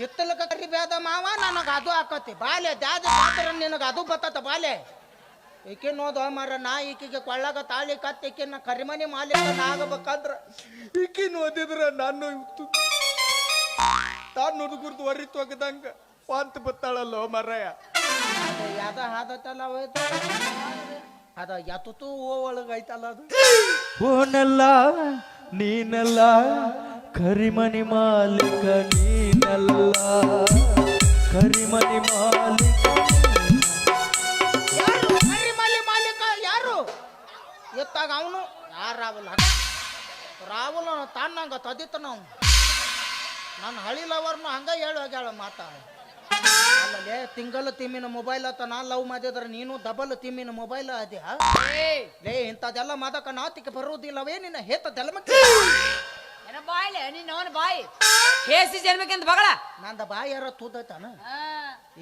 ಹಿತ್ತಲಕ ಕರಿ ಬೇದ ಮಾವ ನನಗೆ ಅದು ಹಾಕತಿ ಬಾಲೆ ದ್ಯಾದ ಮಾತ್ರ ನಿನಗೆ ಅದು ಬತ್ತತ ಬಾಲೆ ಈಕೆ ನೋದ ಮರ ನಾ ಈಕಿಗೆ ಕೊಳ್ಳಾಗ ತಾಳಿ ಕತ್ತಿ ಈಕಿನ ಕರಿಮನಿ ಮಾಲೀಕನ ಆಗಬೇಕಂದ್ರ ಈಕಿ ಓದಿದ್ರ ನಾನು ತಾನು ನುಡುಗುರ್ದು ಹೊರಿತು ಒಗದಂಗ ಪಾಂತ ಬತ್ತಾಳಲ್ಲೋ ಮರಯ ಅದ ಯಾದ ಹಾದತಲ್ಲ ಹೋಯ್ತು ಅದ ಯತುತು ಓ ಒಳಗೈತಲ್ಲ ಅದು. ಓನಲ್ಲ ನೀನಲ್ಲ ಕರಿಮನಿ ಮಾಲೀಕ ನೀನಲ್ಲ. ಕರಿಮನಿ ಮಾಲೀಕ ಯಾರು? ಮಾಲೀಕ ಯಾರು? ಎತ್ತಾಗ ಅವನು? ಯಾರು ರಾಹುಲ್? ರಾಹುಲ್ ತಾನಂಗ ತದಿತ ನಾವು ನನ್ನ ಹಳಿ ಲವರ್ನು ಹಂಗ ಹೇಳು ಹೋಗ್ಯಾಳ ಮಾತ. ಅಲ್ಲೇ ತಿಂಗಲ್ ತಿಮ್ಮಿನ ಮೊಬೈಲ್ ಅತ್ತ ನಾ ಲವ್ ಮಾಡಿದ್ರೆ ನೀನು ಡಬಲ್ ತಿಮ್ಮಿನ ಮೊಬೈಲ್ ಅದ್ಯಾ ಲೇ ಇಂಥದ್ದೆಲ್ಲ ಮಾದಕ ನಾತಿಗೆ ಬರುವುದಿಲ್ಲವೇ ನಿನ್ನ ಹೇತ ತೆಲಮಕ್ಕೆ ಏನ ಬಾಯ್ಲೆ ನೀನ್ ಅವನ ಬಾಯಿ. ಕೇಸಿ ಜನ್ಮಕ್ಕಿಂತ ಬಗಳ. ನಂದ ಬಾಯಾರ ತೂದೈತಾನ?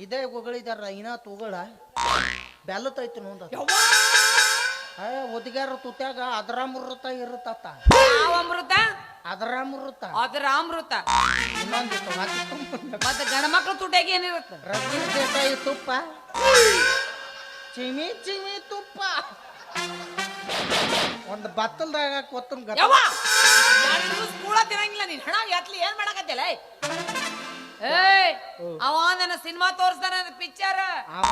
ಇದೇ ಉಗಳಿದಾರ ಇನ್ನ ತೂಗಳ. ಬೆಲ್ಲತೈತಿ ನೋಂದ ಒದಿಗಾರ ತುತ್ಯಾಗ ಅದ್ರಾಮೃತ ಇರುತ್ತ ಯಾವ ಅಮೃತ? ಅದ್ರಾಮೃತ. ಅದರ ಅಮೃತ. ಇನ್ನೊಂದಿತ್ತು ಮತ್ತೆ ಗಂಡ ಮಕ್ಳು ತುಟ್ಯಾಗ ಏನಿರುತ್ತೆ? ದೇಸಾಯಿ ತುಪ್ಪ. ಚಿಮಿ ಚಿಮಿ ತುಪ್ಪ. ಒಂದು ಬತ್ತಲ್ದಾಗ ಕೊತ್ತಂಬ ಕೂಡ ಯವ್ವ! ಎರಡು ದಿವಸ ಕೂಳ ತಿನ್ನಂಗಿಲ್ಲ ನೀನ್. ಹಣ ಎತ್ಲಿ ಏನ್ ಮಾಡಕತ್ತಿಲ್ಲ ಏಯ್! ಅವ ನನ್ನ ಸಿನಿಮಾ ತೋರಿಸ್ತಾನ ಪಿಕ್ಚರ್. ಅವ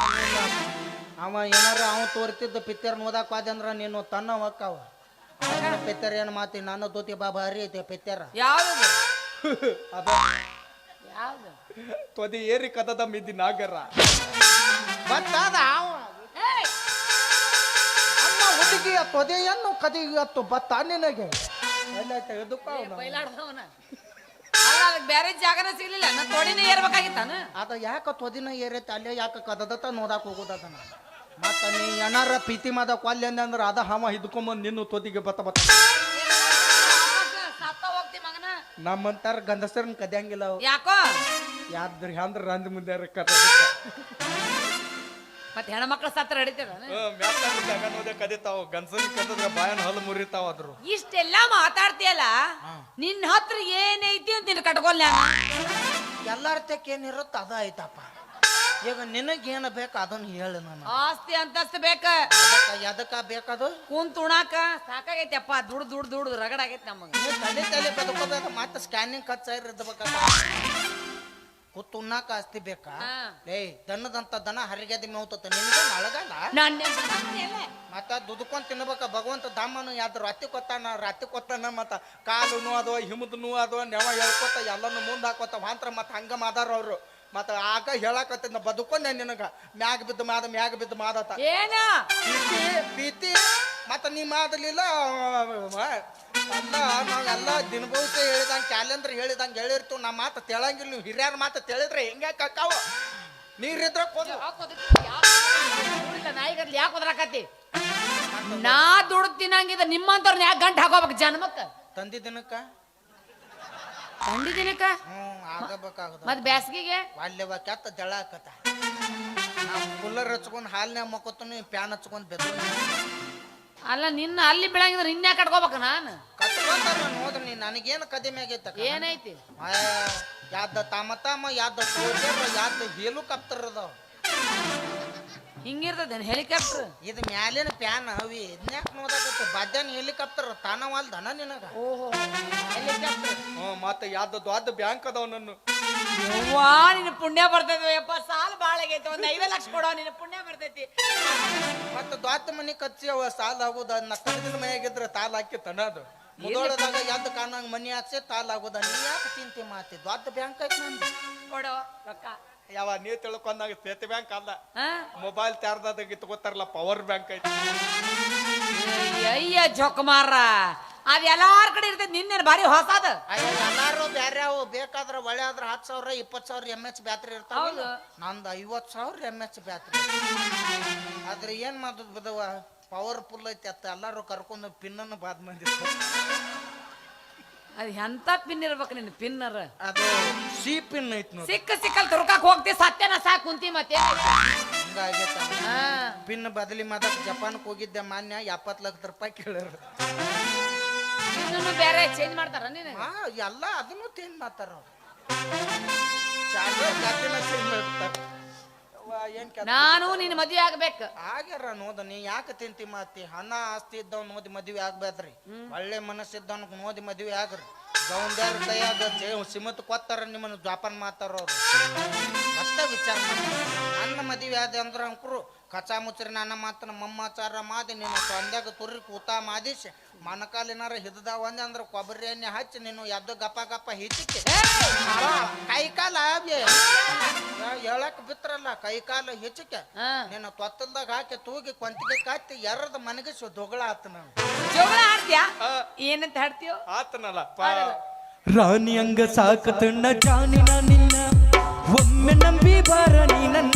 ಅವ ಏನಾರ ಅವ ತೋರ್ತಿದ್ದ ಪಿಕ್ಚರ್ ನೋದಾಕ ಹೋದೆ ಅಂದ್ರ ನೀನು ತನ್ನ ಹೊಕ್ಕಾವ ಪಿಕ್ಚರ್ ಏನು ಮಾತಿ ನನ್ನ ದೋತಿ ಬಾಬಾ ಹರಿ ಐತೆ ಪಿಕ್ಚರ್. ಯಾವ್ದು? ಅದ. ಯಾವ್ದು? ತೊದಿ ಏರಿ ಕದದ ಮಿದ್ದಿ ನಾಗರ. ಬತ್ತಾದ ಅವ. ಹುಡುಗಿಯ ತೊದೆಯನ್ನು ಕದಿಯತ್ತು ಬತ್ತ ನಿನಗೆ. ಎಲ್ಲ ಅವ್ನು. ಬೈಲಾಡ್ದವನ. ಬೇರೆ ಜಾಗನ ಸಿಗ್ಲಿಲ್ಲ. ನಾ ತೊಡಿನೇ ಏರ್ಬೇಕಾಗಿತ್ತಾನ ಅದ ಯಾಕ ತೊದಿನ ಏರೈತೆ ಅಲ್ಲೇ ಯಾಕ ಕದದತ್ತ ನೋದಾಕ ಹೋಗೋದದನ ಮತ್ತ ನೀ ಏನಾರ ಪ್ರೀತಿ ಮಾದ ಕೊಲ್ಲೆ ಅಂದ್ರ ಅದ ಹಮ ಹಿಡ್ಕೊಂಬಂದ್ ನಿನ್ನ ತೊದಿಗೆ ಬತ್ತ ಬತ್ತ. ನಮ್ಮಂತಾರ ಗಂಡಸರನ್ನ ಕದಿಯಂಗಿಲ್ಲ ಅವು. ಯಾಕೋ? ಯಾದ್ರಿ ಹ್ಯಾಂದ್ರ ರಂದ ಮುಂದೆ ಕದ ಮತ್ತೆ ಹೆಣ್ಮಕ್ಳ ಸತ್ರ ಹಿಡಿತೀರ ಕದಿತಾವ ಕದದ್ರ ಬಾಯನ್ ಹಲ್ಲು ಮುರಿತಾವ ಅದ್ರು ಇಷ್ಟೆಲ್ಲ ಮಾತಾಡ್ತೀಯಲ್ಲ? ನಿನ್ನ ಹತ್ರ ಏನೈತಿ ಅಂತ ನಿನ್ನ ಕಟ್ಕೊಲ್ಲ ಎಲ್ಲಾರ ಏನಿರುತ್ತ ಅದ ಐತಪ್ಪ. ಈಗ ನಿನಗೇನು ಬೇಕು ಅದನ್ನ ಹೇಳು ನಾನು. ಆಸ್ತಿ ಅಂತಸ್ತು ಬೇಕ. ಅದಕ್ಕ ಎದಕ್ಕ ಬೇಕದು? ಕುಂತ ಉಣಾಕ. ಸಾಕಾಗೈತಪ್ಪ ದುಡ್ಡು ದುಡ್ಡು ದುಡ್ಡು ರಗಡ ಆಗೈತಿ ನಮಗ. ತಲೆ ತಲೆ ಬದುಕೋಬೇಕು ಮತ್ತೆ ಸ್ಕ್ಯಾನಿಂಗ್ ಖರ್ಚು ಇರ್ಬೇಕ ಕೂತು ಉಣ್ಣಾಕ ಆಸ್ತಿ ಬೇಕಾ? ಏಯ್ ದನದಂತ ದನ ಹರಿಗೆದಿ ಮೇವ್ತತ. ಅಳಗಲ್ಲ? ನನ್ನ ಮತ್ತ ದುಡ್ಕೊಂಡ್ ತಿನ್ಬೇಕ ಭಗವಂತ ದಾಮನು ಯಾವ್ದು ರಾತಿ ಕೊತ್ತಾನ? ರಾತಿ ಕೊತ್ತಾನ ಮತ್ತ ಕಾಲು ಅದು ಹಿಮದ ನೋ ಅದು ನೆವ ಹೇಳ್ಕೊತ ಎಲ್ಲಾನು ಮುಂದ ಹಾಕೋತ ಮಾತ್ರ ಮತ್ತ ಹಂಗ ಮಾದಾರ ಅವ್ರು. ಮತ್ತ ಆಗ ಹೇಳಾಕತ್ತಿನ ಬದುಕೊಂಡೆ ನಿನಗ. ಮ್ಯಾಗ ಬಿದ್ದ ಮಾದ ಮ್ಯಾಗ ಬಿದ್ದ ಮಾದತ ಏನ? ಪೀತಿ ಪ್ರೀತಿ ಮತ್ತ ನೀ ಮಾಡಲಿಲ್ಲ ಅಲ್ಲ ನಾವೆಲ್ಲ ದಿನಭವಿಷ್ಯ ಹೇಳಿದಂಗೆ ಕ್ಯಾಲೆಂಡರ್ ಹೇಳಿದಂಗೆ ಹೇಳಿರ್ತೀವಿ ನಮ್ಮ ಮಾತು ತೆಳಂಗಿಲ್ಲ ನೀವು ಹಿರಿಯರ ಮಾತು ತಿಳಿದ್ರೆ ಹೆಂಗೆ ಕಕ್ಕಾವ ನೀರಿದ್ರ ಕೊಂದು ನಾಯಿಗದ್ಲಿ ಯಾಕೆ ಒದ್ರಾಕತಿ ನಾ ದುಡ್ದು ತಿನ್ನಂಗಿದ ನಿಮ್ಮಂತವ್ರನ್ನ ಯಾಕೆ ಗಂಟು ಹಾಕೋಬೇಕು ಜನ್ಮಕ್ಕೆ? ತಂದಿ ದಿನಕ್ಕ? ತಂದಿ ದಿನಕ್ಕ? ಆಗಬೇಕಾಗದ. ಮತ್ ಬ್ಯಾಸ್ಗಿಗೆ? ಅಲ್ಲೆವ ಕೆತ್ತ ಜಳ ಹಾಕತ್ತ ಕೂಲರ್ ಹಚ್ಕೊಂಡು ಹಾಲ್ನ್ಯಾಗ ಮಕ್ಕೋತೀನಿ ಪ್ಯಾನ್ ಹಚ್ಕೊಂಡು ಬೆದ್ರು ಅಲ್ಲ ನಿನ್ನ ಅಲ್ಲಿ ಬೆಳಂಗಿದ್ರೆ ಇನ್ಯಾಕೆ ಕಟ್ಕೋಬೇಕು ನಾನು? ಕಟ್ಕೊಂತಾರ ನೋಡ್ರಿ ನೀ ನನಗೇನು ಕಡಿಮೆ ಆಗೈತ ಏನೈತಿ ಯಾದ ತಾಮ ತಾಮ ಯಾದ ಸೋಲ್ಜರ್ ಯಾವ್ದ ಹೆಲಿಕಾಪ್ಟರ್ ಅದಾವ? ಹಿಂಗಿರ್ತದ ಹೆಲಿಕಾಪ್ಟರ್? ಇದು ಮ್ಯಾಲಿನ ಪ್ಯಾನ್ ಅವಿ ಇದ್ನ್ಯಾಕ ನೋಡಕತ್ತ? ಬದ್ಯಾನ್ ಹೆಲಿಕಾಪ್ಟರ್ ತಾನವಲ್ದನ ನಿನಗ? ಓಹೋ ಹೆಲಿಕಾಪ್ಟರ್. ಹ್ಞೂ ಮತ್ತೆ ಯಾವ್ದು ದೊಡ್ಡ ಬ್ಯಾಂಕ್ ಅದಾವ ನನ್ನ? ಯವ್ವಾ ನಿನ್ನ ಪುಣ್ಯ ಬರ್ತೈತಿ ಯಪ್ಪ ಸಾಲ ಬಾಳ ಆಗೈತಿ ಒಂದ್ ಐದು ಲಕ್ಷ ಕೊಡೋ ನಿನ್ನ ಪುಣ್ಯ ಬರ್ತೈತಿ. ಮತ್ತೆ ದೊಡ್ಡ ಮನಿ ಕಚ್ಚಿ ಅವ ಸಾಲ ಆಗುದ ನಕ್ಕದಿನ ಮನೆಯಾಗಿದ್ರೆ ತಾಲ ಹಾಕಿ ಅದು? ಮುದೋಳದಾಗ ಎದ್ದು ಕಾಣಂಗ್ ಮನಿ ಹಾಕ್ಸಿ ತಾಲ ಆಗುದ ನೀ ಯಾಕೆ ಚಿಂತೆ ಮಾತಿ? ದೊಡ್ಡ ಬ್ಯಾಂಕ್ ಐತಿ ನಂದು. ಕೊಡೋ ರೊಕ್ಕ. ಯಾವ ನೀ ತಿಳ್ಕೊಂಡಾಗ ಸ್ಟೇಟ್ ಬ್ಯಾಂಕ್ ಅಲ್ಲ. ಹಾ? ಮೊಬೈಲ್ ಚಾರ್ಜಾದಾಗ ಇಟ್ಕೋತಾರಲ್ಲ ಪವರ್ ಬ್ಯಾಂಕ್ ಐತಿ. ಅಯ್ಯ ಜೊಕಮಾರ. ಅದ್ ಎಲ್ಲಾರ್ ಕಡೆ ಇರ್ತೈತಿ ನಿನ್ನೆ ಭಾರಿ ಹೊಸದ? ಅಯ್ಯ ಎಲ್ಲಾರು ಬ್ಯಾರೆ ಅವು. ಬೇಕಾದ್ರೆ ಒಳ್ಳೆ ಆದ್ರ ಹತ್ತು ಸಾವಿರ ಇಪ್ಪತ್ತು ಸಾವಿರ ಎಂ ಎಚ್ ಬ್ಯಾಟ್ರಿ ಇರ್ತಾವ ಹೌದು. ನಂದು ಐವತ್ತು ಸಾವಿರ ಎಂ ಎಚ್ ಬ್ಯಾಟ್ರಿ. ಆದ್ರೆ ಏನ್ ಮಾಡೋದು ಬದವ ಪವರ್ಫುಲ್ ಐತಿ ಅತ್ತ ಎಲ್ಲಾರು ಕರ್ಕೊಂಡು ಪಿನ್ನನ್ನು ಬಾದ್ ಮಂದಿ ಅದು ಎಂತ ಪಿನ್ ಇರ್ಬೇಕು ನಿನ್ನ ಪಿನ್ನರ್? ಅದು ಸಿ ಪಿನ್ ಐತಿ ನೋಡಿ. ಸಿಕ್ಕ ಸಿಕ್ಕಲ್ ತುರ್ಕಾಕ್ ಹೋಗ್ತಿ ಸತ್ಯನ ಸಾಕ್ ಕುಂತಿ ಮತ್ತೆ? ಹಿಂಗಾಗೈತ. ಪಿನ್ ಬದಲಿ ಮಾಡಕ್ ಜಪಾನ್ಗೆ ಹೋಗಿದ್ದೆ ಮಾನ್ಯ ಎಪ್ಪತ್ತು ಲಕ್ಷ ರೂಪಾಯಿ ಕೇಳರು. ಇನ್ನೂ ಬೇರೆ ಚೇಂಜ್ ಮಾಡ್ತಾರ ನೀನು? ಆ ಎಲ್ಲ ಅದನ್ನು ಚೇಂಜ್ ಮಾಡ್ತಾರ ಅವ್ರು. ಚಾರ್ಜರ್ ಚೇಂಜ್ ಕೆಲ್ಸ? ನಾನು ನಿನ್ನ ಮದ್ವೆ ಆಗ್ಬೇಕು. ಆಗ್ಯಾರ ನೋದ ನೀ ಯಾಕೆ ತಿಂತಿ ಮಾತಿ? ಹಣ ಆಸ್ತಿ ಇದ್ದವ್ ನೋದಿ ಮದ್ವೆ ಆಗ್ಬೇಡ್ರಿ ಒಳ್ಳೆ ಮನಸ್ಸಿದ್ದವನ್ ನೋದಿ ಮದ್ವೆ ಆಗ್ರಿ. ಗೌಂಡ್ಯಾರ ಕೈಯಾಗ ಜೇ- ಸಿಮತ್ ಕೊತ್ತಾರ ನಿಮ್ಮನ್ನ ಜಾಪಾನ್ ಮಾತಾರೋರು ಮತ್ತೆ ವಿಚಾರ ನನ್ನ ಮದುವೆ ಆದ ಅಂದ್ರ ಅಂಕರು ಕಚಾ ಮುಚ್ಚರಿ ನನ್ನ ಮಾತನ ಮಮ್ಮಾಚಾರ ಮಾದಿ ನಿನ್ನ ಸಂಧ್ಯಾಗ ತುರ್ರಿ ಕೂತ ಮಾದಿಸಿ ಮನಕಾಲಿನಾರ ಹಿಡ್ದ ಒಂದೆ ಅಂದ್ರೆ ಕೊಬ್ಬರಿ ಎಣ್ಣೆ ಹಚ್ಚಿ ನೀನು ಎದ್ದು ಗಪ್ಪ ಗಪ್ಪ ಹಿಚಿಕೆ ಕೈ ಕಾಲ ಹೇಳಕ್ ಬಿತ್ರಲ್ಲ ಕೈ ಕಾಲ ಹೆಚ್ಚಿಕೆ. ಹಾ. ನಿನ್ನ ತೊತ್ತಲ್ದಾಗ ಹಾಕಿ ತೂಗಿ ಕೊಂತಿಗೆ ಕತ್ತಿ ಎರಡ್ ಮನಗಿಸು ದೊಗಳ ಆತ ನಾನು ಜೋಗಳ ಹಾಡ್ತೀಯಾ ಏನಂತ ಹಾಡ್ತೀಯೋ? ಆತನಲ್ಲ. ರಾಣಿ ಅಂಗ ಸಾಕತಣ್ಣ ಜಾನಿನ ನಿನ್ನ ಒಮ್ಮೆ ನಂಬಿ ಬಾರ ನೀ ನನ್ನ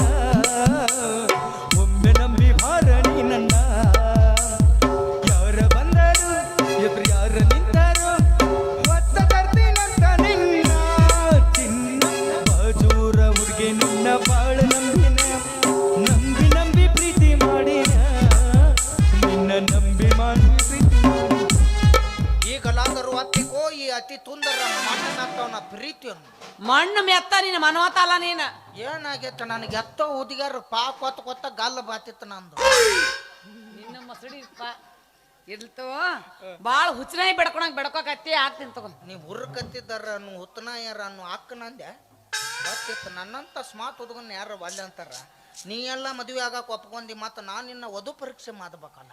ಅತಿ ತುಂದರ ಮಣ್ಣನ್ನ ಪ್ರೀತಿಯನ್ನು. ಮಣ್ಣು ಮೆತ್ತ ನಿನ್ನ ಮನವತ ಅಲ್ಲ ನೀನ. ಏನಾಗೈತೆ ನನಗೆ ಎತ್ತೋ ಹುಡುಗಿಯರು ಪಾಪ ಕೊತ್ತ ಕೊತ್ತ ಗಲ್ಲ ಬಾತಿತ್ತು ನಂದು. ನಿನ್ನ ಮಸಡಿ ಇರ್ಲ್ತು ಬಾಳ ಹುಚ್ಚನಾಯಿ ಬೆಡ್ಕೊಳಂಗ್ ಬೆಡ್ಕೋಕತ್ತಿ ಆಗ್ತೀನಿ ತಗೋ. ನೀ ಹುರ್ಕತ್ತಿದ್ದಾರ ಅನ್ನು ಹುತ್ತನಾಯರ ಅನ್ನು ಅಕ್ಕನಂದೆ ಗೊತ್ತಿತ್ತು ನನ್ನಂತ ಸ್ಮಾರ್ಟ್ ಹುಡುಗನ ಯಾರು ಬಾಲ್ಯ ಅಂತಾರ? ನೀ ಎಲ್ಲ ಮದುವೆ ಆಗಾಕ ಒಪ್ಕೊಂಡಿ ಮತ್ತು ನಾನು ನಿನ್ನ ವಧು ಪರೀಕ್ಷೆ ಮಾಡ್ಬೇಕಲ್ಲ.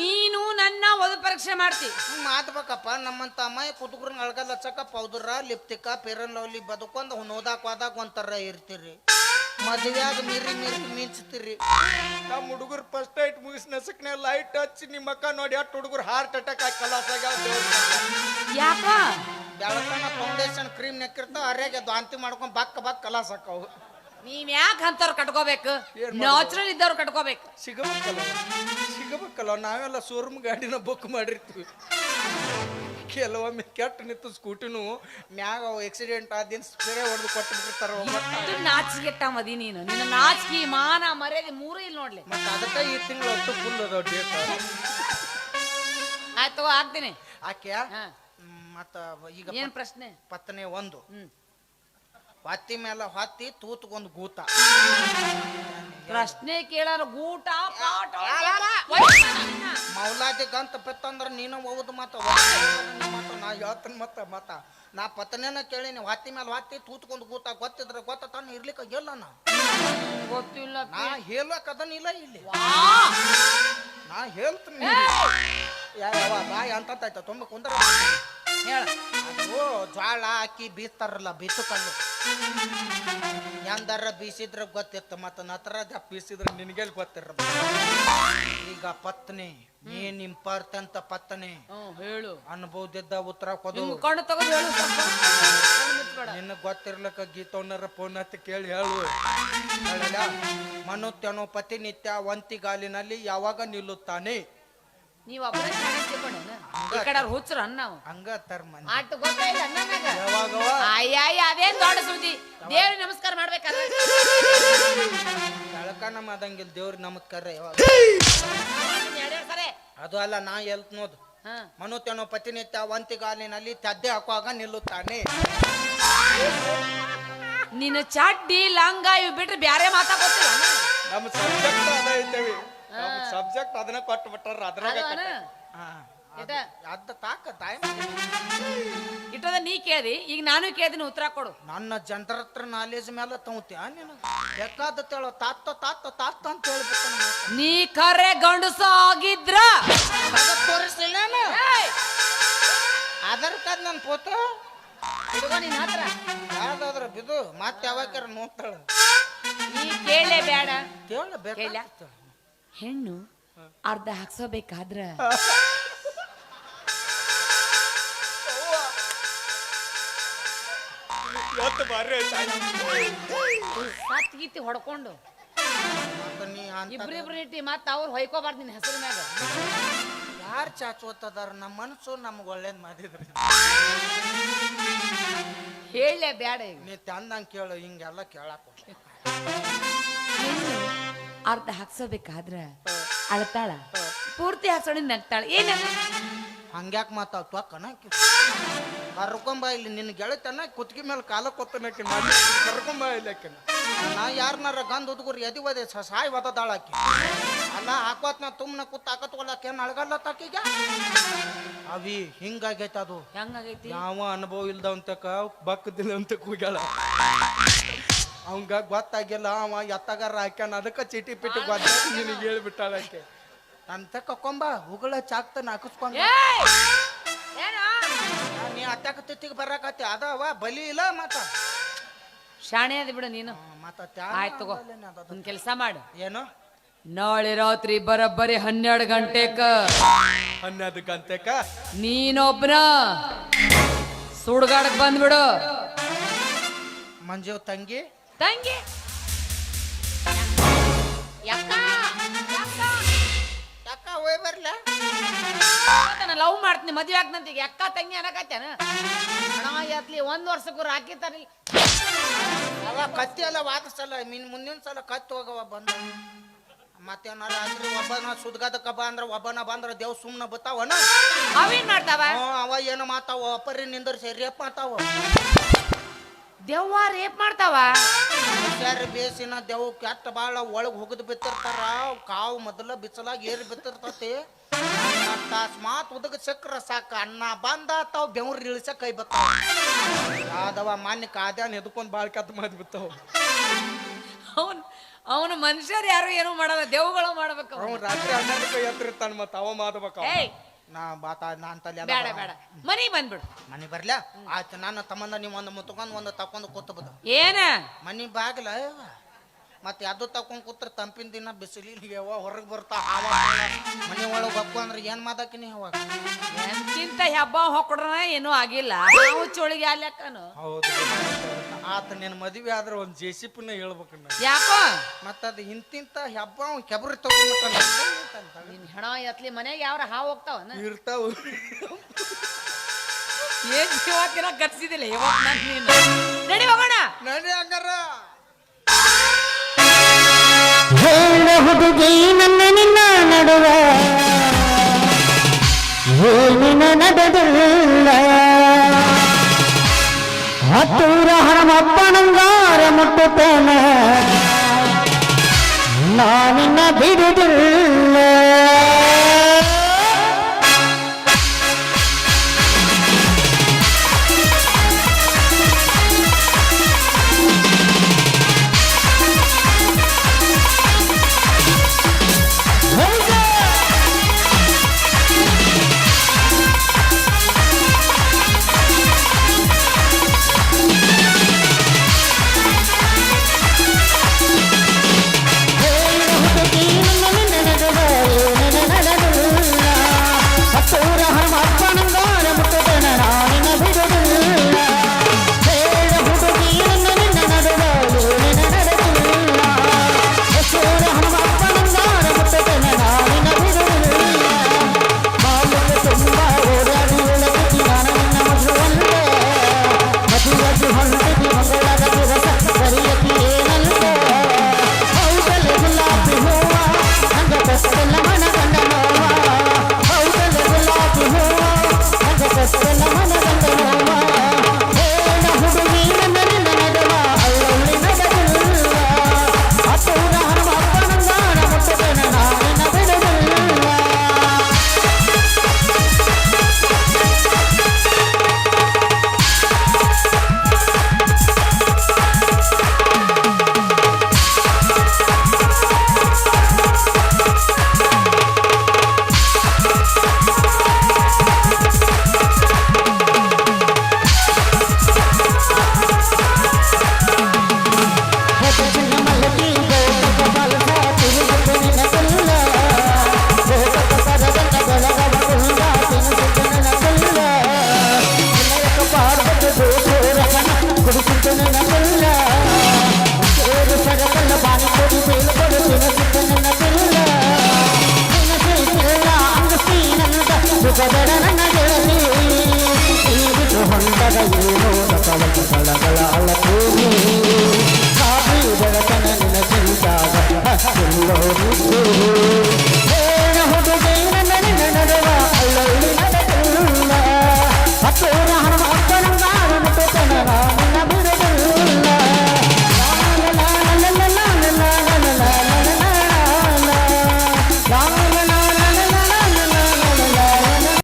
ನೀನು ನನ್ನ ಒದ ಪರೀಕ್ಷೆ ಮಾಡ್ತಿ. ಮಾತಬೇಕಪ್ಪ ಮಾಡ್ಬೇಕಪ್ಪ ನಮ್ಮಂತ ಅಮ್ಮ ಹುಡುಗರನ್ನ ಅಳಗಲ್ಲ ಚಕ್ಕ ಪೌದರ ಲಿಪ್ತಿಕ ಪೇರನ್ ಲವ್ಲಿ ಬದುಕೊಂಡ್ ನೋದಾಕ್ ಹೋದಾಗ ಒಂಥರ ಇರ್ತೀರಿ. ಮದುವೆಯಾಗ ಮೀರಿ ಮೀರಿ ಮಿಂಚ್ತೀರಿ. ನಮ್ಮ ಹುಡುಗರು ಫಸ್ಟ್ ಐಟ್ ಮುಗಿಸ್ ನಸಕ್ನೆ ಲೈಟ್ ಹಚ್ಚಿ ನಿಮ್ಮ ಅಕ್ಕ ನೋಡಿ ಅಷ್ಟು ಹುಡುಗರು ಹಾರ್ಟ್ ಅಟ್ಯಾಕ್ ಆಗಿ ಕಲಾಸಾಗ ಯಾಕ? ಬೆಳಕನ ಫೌಂಡೇಶನ್ ಕ್ರೀಮ್ ನೆಕ್ಕಿರ್ತಾವ ಅರೆಗೆ ದಾಂತಿ ಮಾಡ್ಕೊಂಡ್ ಬಕ್ಕ ಬಕ್ಕ ಕಲಾಸ ಹಾಕವು. ನೀವ್ ಯಾಕೆ ಅಂತವ್ರು ಕಟ್ಕೋಬೇಕು? ಏನ್ ನ್ಯಾಚುರಲ್ ಇದ್ದವ್ರು ಕಟ್ಕೋಬೇಕು. ಸಿಗಬೇಕಲ್ಲ. ಸಿಗಬೇಕಲ್ಲ. ನಾವೆಲ್ಲ ಶೋರೂಮ್ ಗಾಡಿನ ಬುಕ್ ಮಾಡಿರ್ತೀವಿ. ಕೆಲವೊಮ್ಮೆ ಕೆಟ್ಟ ನಿಂತು ಸ್ಕೂಟಿನೂ ಮ್ಯಾಗ ಆಕ್ಸಿಡೆಂಟ್ ಆದಿನ ಸ್ಪ್ರೇ ಹೊಡೆದು ಕೊಟ್ಟಿರ್ತಾರ ನಾಚಿಕೆಟ್ಟ ನಾಚಿಗೆಟ್ಟ ಮದಿ ನೀನು. ನಿನ್ನ ನಾಚಿಕೆ ಮಾನ ಮರ್ಯಾದೆ ಮೂರು ಇಲ್ಲಿ ನೋಡ್ಲಿ. ಮತ್ತೆ ಅದಕ್ಕೆ ಈ ತಿಂಗಳು ಅಷ್ಟು ಫುಲ್ ಅದಾವ ಡೇಟ್ ಆಯ್ತು ಆಗ್ತೀನಿ ಆಕೆ ಹಾ. ಮತ್ತ ಈಗ ಏನ್ ಪ್ರಶ್ನೆ? ಪತ್ನೆ ಒಂದು. ಹ್ಮ್. ಹೊತ್ತಿ ಮೇಲೆ ಹೊತ್ತಿ ತೂತ್ಕೊಂದು ಗೂತ. ಪ್ರಶ್ನೆ ಕೇಳಾರ ಗೂಟ ಮೌಲಾದಿಗಂತ ಮೌಲಾದಿ ಗಂತ ಬೆತ್ತಂದ್ರ ನೀನು ಹೋಗುದು ಮತ್ತ ಮತ್ತ ನಾ ಹೇಳ್ತೀನಿ ಮತ್ತ ಮತ ನಾ ಪತ್ನಿನ ಕೇಳಿನಿ ಹೊತ್ತಿ ಮೇಲೆ ಹೊತ್ತಿ ತೂತ್ಕೊಂದು ಗೂತ ಗೊತ್ತಿದ್ರ ಗೊತ್ತ ತಾನು ಇರ್ಲಿಕ್ಕ ಗೆಲ್ಲ ನಾ. ಗೊತ್ತಿಲ್ಲ ನಾ ಹೇಳಕ್ ಅದನ್ನ ಇಲ್ಲ ಇಲ್ಲಿ. ನಾ ಹೇಳ್ತೀನಿ ಯಾವ ಬಾಯಿ ಅಂತ ತುಂಬ ಕುಂದ್ರ ಹೇಳ. ಅದು ಜ್ವಾಳ ಹಾಕಿ ಬೀಸ್ತಾರಲ್ಲ ಬೀಸು ಕಲ್ಲು ಎಂದರ ಬೀಸಿದ್ರ ಗೊತ್ತಿತ್ತು ಮತ್ತ ನತ್ರ ಬೀಸಿದ್ರ ನಿನಗೆಲ್ ಗೊತ್ತಿರ ಈಗ ಪತ್ನಿ ಏನ್ ಇಂಪಾರ್ಟೆಂಟ್ ಪತ್ನಿ. ಹೇಳು. ಅನ್ಬೋದಿದ್ದ ಉತ್ತರ ಕೊದು ನಿನ್ನ ಕಣ್ಣು ತಗೊಂಡು ಹೇಳು ಸ್ವಲ್ಪ. ಕಣ್ಣು ಮುಚ್ಬೇಡ. ನಿನಗ್ ಗೊತ್ತಿರ್ಲಕ್ಕ ಗೀತವನ್ನರ ಫೋನ್ ಹತ್ತಿ ಕೇಳಿ ಹೇಳು. ಹೇಳಲ್ಲ? ಮನುತ್ಯನು ಪತಿನಿತ್ಯ ಒಂತಿಗಾಲಿನಲ್ಲಿ ಯಾವಾಗ ನಿಲ್ಲುತ್ತಾನೆ? ನೀವ್ ಒಬ್ಬರೇ ತಿಳ್ಕೊಂಡೇನ? ಈ ಕಡೆ ಅವ್ರು ಹುಚ್ಚರು ಹಂಗ ತರ್ ಮಂದಿ. ಗೊತ್ತಾಯ್ತು ಅನ್ನಂಗ ಯಾವಾಗವ? ಅಯ್ಯಯ್ಯ ಅದೇನ್ ದೊಡ್ಡ ಸುದ್ದಿ. ದೇವ್ರ ನಮಸ್ಕಾರ ಮಾಡ್ಬೇಕಾದ್ರೆ. ನಮ್ಮ ಅದಂಗಿಲ್ಲ ದೇವ್ರ ನಮಸ್ಕಾರ ಯಾವಾಗ? ಎರಡೆರಡು ಸರಿ. ಅದು ಅಲ್ಲ ನಾ ಎಲ್ತ್ ನೋದು ಹಾ. ಮನುತ್ಯನು ಪತಿನಿತ್ಯ ಒಂತಿಗಾಲಿನಲ್ಲಿ ತದ್ದೆ ಹಾಕುವಾಗ ನಿಲ್ಲುತ್ತಾನೆ. ನಿನ್ನ ಚಡ್ಡಿ ಲಂಗ ಇವ್ ಬಿಟ್ರೆ ಬ್ಯಾರೆ ಮಾತಾ ಗೊತ್ತಿಲ್ಲ ನಮ್ಮ ಸಬ್ಜೆಕ್ಟ್ ಅದ ಐತೇವಿ ಸಬ್ಜೆಕ್ಟ್ ಅದನ್ನ ಕೊಟ್ಟು ಬಿಟ್ಟಾರ ಅದ್ರಾಗ ಅದು ಹಾ. ಇದ? ಅದ ತಾಕ ತಾಯಿ ಇಟ್ಟದ ನೀ ಕೇಳಿ ಈಗ ನಾನು ಕೇಳ್ತೀನಿ ಉತ್ತರ ಕೊಡು. ನನ್ನ ಜನರ ಹತ್ರ ನಾಲೇಜ್ ಮೇಲೆ ತಗೋತೀಯ ನೀನು ಬೇಕಾದ ತೇಳೋ ತಾತ್ತ ತಾತ್ತ ತಾತ್ತ ಅಂತ ಹೇಳ್ಬೇಕು ನೀ ಕರೆ ಗಂಡಸ ಆಗಿದ್ರ. ತೋರಿಸ್ಲಿಲ್ಲ ಅದರ ಕದ್ ನನ್ನ ಪೋತು? ಇಟ್ಕೋ ಹತ್ರ ಯಾವ್ದಾದ್ರ ಬಿದು ಮತ್ತೆ ಯಾವಾಗಾರ ನೋಡ್ತಾಳ. ನೀ ಕೇಳೇ ಬೇಡ ಕೇಳ ಬೇಡ ಹೆಣ್ಣು ಅರ್ಧ ಹಾಕ್ಸೋಬೇಕಾದ್ರ. ಇವತ್ತು ಬರ್ರಿ ಸತ್ ಗೀತಿ ಹೊಡ್ಕೊಂಡು. ಇಬ್ರಿಬ್ರು ಇಟ್ಟಿ ಮತ್ತ ಅವ್ರು ಹೊಯ್ಕೋಬಾರ್ದು ನಿನ್ನ ಹೆಸರು ಮ್ಯಾಗ ಯಾರು ಚಾಚೋತದಾರ? ನಮ್ಮ ಮನಸ್ಸು ನಮ್ಗೆ ಒಳ್ಳೇದು ಮಾಡಿದ್ರಿ. ಹೇಳಲೇ ಬೇಡ ಈಗ. ನೀ ತಂದಂಗೆ ಕೇಳು ಹಿಂಗೆಲ್ಲ ಕೇಳಕ್ ಅರ್ಧ ಹಾಕ್ಸೋಬೇಕಾದ್ರ ಅಳ್ತಾಳ. ಪೂರ್ತಿ ಹಾಕ್ಸೋಣ ನಗ್ತಾಳ. ಏನ ಹಂಗ್ಯಾಕ್ ಮಾತಾಡ್ತು ಅಕ್ಕನ. ಕರ್ಕೊಂಬ ಇಲ್ಲಿ ನಿನ್ನ ಗೆಳತನ ಕುತ್ತಿಗೆ ಮೇಲೆ ಕಾಲ ಕೊತ್ತನಕ್ಕೆ ಕರ್ಕೊಂಬ ಇಲ್ಲ ಆಕಿನ ನಾ ಯಾರನ್ನಾರ ಗಂಧ ಉದ್ಗುರಿ ಎದಿ ಒದೆ ಸಾಯ್ ಒದದಾಳಾಕಿ ಅಲ್ಲ ಹಾಕೋತ್ನ ತುಮ್ನ ಕುತ್ತ ಹಾಕತ್ಕೊಳಕ್ಕೆ ಏನು ಅಳಗಲ್ಲ ತಾಕಿಗೆ ಅವಿ ಹಿಂಗಾಗೈತೆ ಅದು. ಹೆಂಗಾಗೈತಿ? ಯಾವ ಅನುಭವ ಇಲ್ದವಂತಕ ಬಕ್ಕದಿಲ್ಲ ಅಂತ ಕೂಗ್ಯಾಳ. ಅವಂಗ ಗೊತ್ತಾಗಿಲ್ಲ ಅವ ಎತ್ತಗಾರ ಹಾಕ್ಯಾನ ಅದಕ್ಕೆ ಚೀಟಿ ಪಿಟಿ ಗೊತ್ತ ನಿನಗೆ ಹೇಳ್ಬಿಟ್ಟಾಳ ಆಕೆ. ಅಂತ ಕಕ್ಕೊಂಬ ಹುಗಳ ಚಾಕ್ತ ನಾಕಸ್ಕೊಂಡ! ಏನು? ನೀ ಅತ್ತಾಕ ತಿತ್ತಿಗೆ ಬರಾಕತ್ತಿ. ಅದಾವ ಬಲಿ ಇಲ್ಲ ಮತ್ತ. ಶಾಣೆ ಅದ ಬಿಡು ನೀನು. ಆಯ್ತು ತಗೋ. ಒಂದ್ ಕೆಲಸ ಮಾಡು. ಏನು? ನಾಳೆ ರಾತ್ರಿ ಬರಬ್ಬರಿ ಹನ್ನೆರಡು ಗಂಟೆಕ. ಹನ್ನೆರಡು ಗಂಟೆಕ? ನೀನೊಬ್ನ ಸುಡ್ಗಾಡಕ್ ಬಂದ್ಬಿಡು. ಮಂಜು ತಂಗಿ. ತಂಗಿ. ಯಾಕ ಹೋಯ್ ಬರ್ಲ? ಲವ್ ಮಾಡ್ತೀನಿ ಮದ್ವೆ ಆಗ್ತಂತ ಈಗ ಅಕ್ಕ ತಂಗಿ ಅನ್ನಕತ್ತೇನ ಹಣ ಎತ್ಲಿ ಒಂದ್ ವರ್ಷಕ್ಕೂ ರಾಕಿ ತರಲಿ ಅವ ಕತ್ತಿ ಎಲ್ಲ ವಾದಿಸಲ್ಲ ಮಿನ್ ಮುಂದಿನ ಸಲ ಕತ್ತಿ ಹೋಗವ ಬಂದ. ಮತ್ತೇನಾರ ಅಂದ್ರೆ ಒಬ್ಬನ ಸುದ್ಗದಕ್ಕ ಅಂದ್ರ ಒಬ್ಬನ ಬಂದ್ರ ದೇವ್ ಸುಮ್ನ ಬತ್ತಾವನ? ಅವೇನ್ ಮಾಡ್ತಾವ? ಅವ ಏನು ಮಾತಾವ? ಅಪ್ಪರಿ ನಿಂದ್ರ ರೇಪ್ ಮಾತಾವ? ದೆವ್ವ ರೇಪ್ ಮಾಡ್ತಾವ? ಹುಷಾರಿ ಬೇಸಿನ ದೆವ್ ಕೆಟ್ಟ ಬಾಳ ಒಳಗ್ ಹೋಗದ್ ಬಿತ್ತಿರ್ತಾರ. ಕಾವು ಮೊದಲ ಬಿಸಲಾಗ ಏರಿ ಬಿತ್ತಿರ್ತತಿ. ಅಕಸ್ಮಾತ್ ಮಾತ್ ಉದಗ ಚಕ್ರ ಸಾಕ. ಅನ್ನ ಬಂದ ತಾವ್ ಬೆವ್ರ ಇಳಿಸ ಕೈ ಬತ್ತಾವ. ಯಾದವ ಮಾನ್ಯ ಕಾದ್ಯಾನ ಎದ್ಕೊಂಡ್ ಬಾಳ್ ಕೆತ್ತ ಮಾಡಿ ಬಿತ್ತಾವ. ಅವನ್ ಅವನು ಮನುಷ್ಯರು ಯಾರು ಏನೂ ಮಾಡಲ್ಲ. ದೆವ್ಗಳು ಮಾಡ್ಬೇಕು ಅವ್ನು. ರಾತ್ರಿ ರಾತ್ರಿ ಕೈ ಎತ್ತಿರ್ತಾನ ಮತ್ತ ಅವ ಮಾಡ್ಬೇಕು ಏಯ್ ನಾ ಬಾತ ನಾ ಅಂತಲ್ಲಿ ಬೇಡ ಬೇಡ. ಮನಿ ಬಂದ್ಬಿಡು. ಮನಿ ಬರ್ಲ? ಆಯ್ತು ನನ್ನ ತಮ್ಮಂದ ನೀವು ಒಂದು ಮುತ್ಕೊಂಡು ಒಂದು ತಕೊಂಡು ಕೂತ್ ಬದ ಏನ? ಮನಿ ಬಾಗ್ಲ ಮತ್ತೆ ಅದು ತಕೊಂಡು ಕೂತ್ರ ತಂಪಿನ ದಿನ ಬಿಸಿಲಿಗೆ ಯಾವ ಹೊರಗೆ ಬರ್ತಾ ಹಾವ ಮನೆ ಒಳಗೆ ಬಕ್ಕು ಅಂದ್ರೆ ಏನ್ ಮಾತಾಕಿನಿ ಅವಾಗ? ಎಂತಿಂತ ಹಬ್ಬ ಹೊಕ್ಕೊಡ್ರ ಏನೂ ಆಗಿಲ್ಲ. ನಾವು ಚೋಳಿಗೆ ಅಲ್ಯಾಕನು ಹೌದು. ಆತ ನಿನ್ನ ಮದುವೆ ಆದ್ರೆ ಒಂದು ಜೆ ಸಿ ಪಿನ ಹೇಳ್ಬೇಕು ಯಾಕೋ? ಮತ್ತೆ ಅದು ಇಂತಿಂತ ಹಬ್ಬ ಅವ್ನು ಕೆಬ್ರಿ ತಗೊಂಡ್ಬಿಟ್ಟ ನಿನ್ ಹೆಣ ಎತ್ಲಿ ಮನೆಗೆ ಯಾವ್ರ ಹಾವು ಹೋಗ್ತಾವನ ಇರ್ತಾವ. ಏನ್ ಜೀವ ತಿನ್ನಕ್ ಕಟ್ಸಿದಿಲ್ಲ ಇವತ್ ನನ್ ನೀನು? ನಡಿ ಹೋಗೋಣ. ನಡಿ ಹಂಗಾರ. ಹೇಳ ಹುಡುಗಿ ನನ್ನ ನಿನ್ನ ನಡುವ. ಏನಿನ ನಡೆದಿಲ್ಲ மட்டூர ஹரம் அப்பனங்கார முட்டு போன நான் என்ன விடுதல் కలకలాలకు కాదు వెనకన నిలచించాగా